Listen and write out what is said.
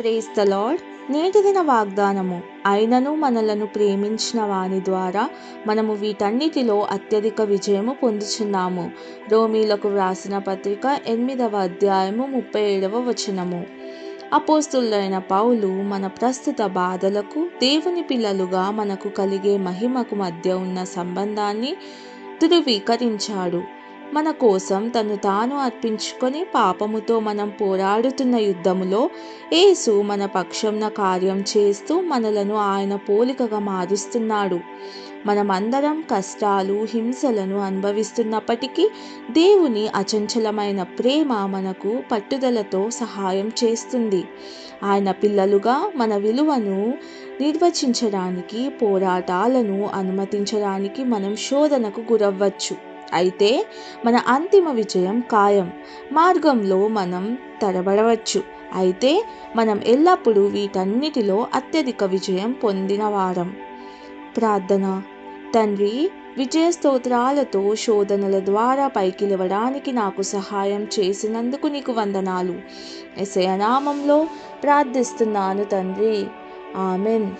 Praise the lord నేటి దిన వాగ్దానము అయినను మనలను ప్రేమించిన వాని ద్వారా మనము వీటన్నిటిలో అత్యధిక విజయము పొందుచున్నాము. రోమీలకు వ్రాసిన పత్రిక ఎనిమిదవ అధ్యాయము ముప్పై ఏడవ వచనము. అపోస్తులైన పౌలు మన ప్రస్తుత బాధలకు దేవుని పిల్లలుగా మనకు కలిగే మహిమకు మధ్య ఉన్న సంబంధాన్ని ధృవీకరించాడు. మన కోసం తను తాను అర్పించుకొని పాపముతో మనం పోరాడుతున్న యుద్ధములో యేసు మన పక్షంన కార్యం చేస్తూ మనలను ఆయన పోలికగా మారుస్తున్నాడు. మనమందరం కష్టాలు హింసలను అనుభవిస్తున్నప్పటికీ దేవుని అచంచలమైన ప్రేమ మనకు పట్టుదలతో సహాయం చేస్తుంది. ఆయన పిల్లలుగా మన విలువను నిర్వచించడానికి పోరాటాలను అనుమతించడానికి మనం శోధనకు గురవ్వచ్చు. అయితే మన అంతిమ విజయం ఖాయం. మార్గంలో మనం తడబడవచ్చు. అయితే మనం ఎల్లప్పుడూ వీటన్నిటిలో అత్యధిక విజయం పొందిన వారం. ప్రార్థన. తండ్రి విజయ స్తోత్రాలతో శోధనల ద్వారా పైకి లేవడానికి నాకు సహాయం చేసినందుకు నీకు వందనాలు. ఎసయ నామంలో ప్రార్థిస్తున్నాను తండ్రి. ఆమెన్.